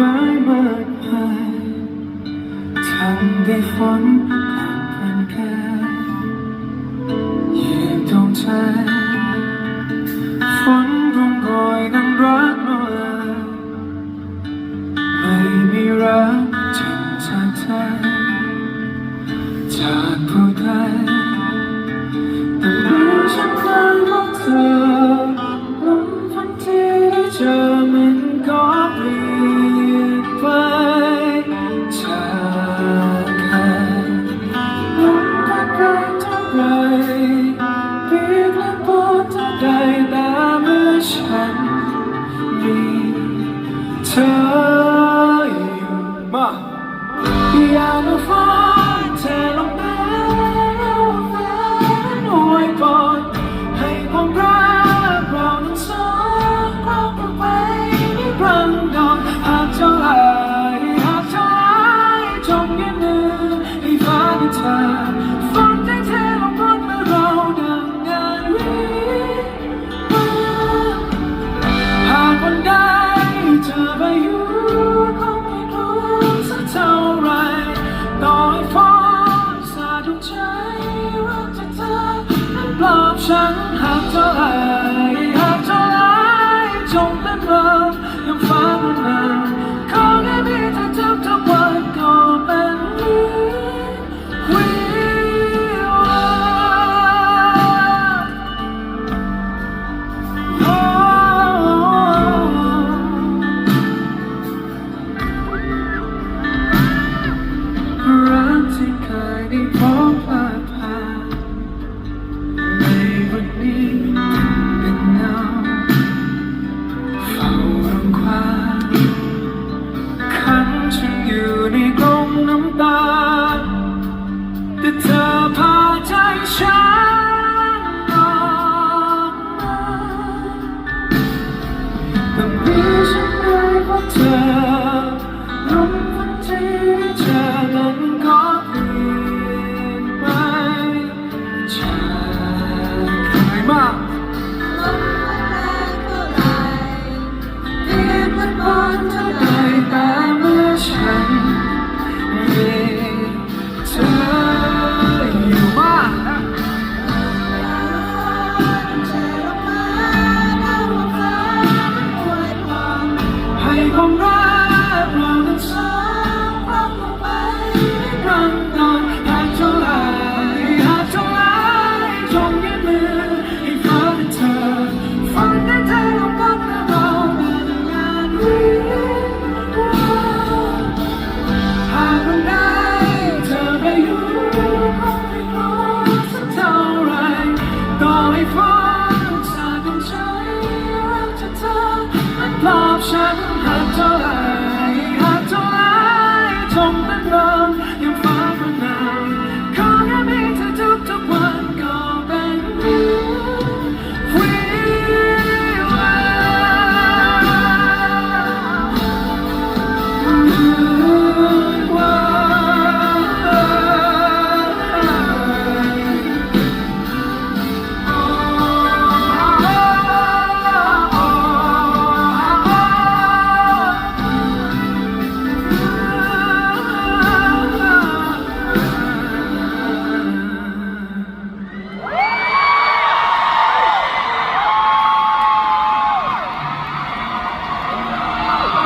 ไม้มากมายทำได้ฝน Oh. ฉันหากเธอแอบ เธอลมพัดที่เธอนั้นก็เม่ยนไปคยมากลมพัดแเท่าไหร่ที่ยนมันอเ in all the time.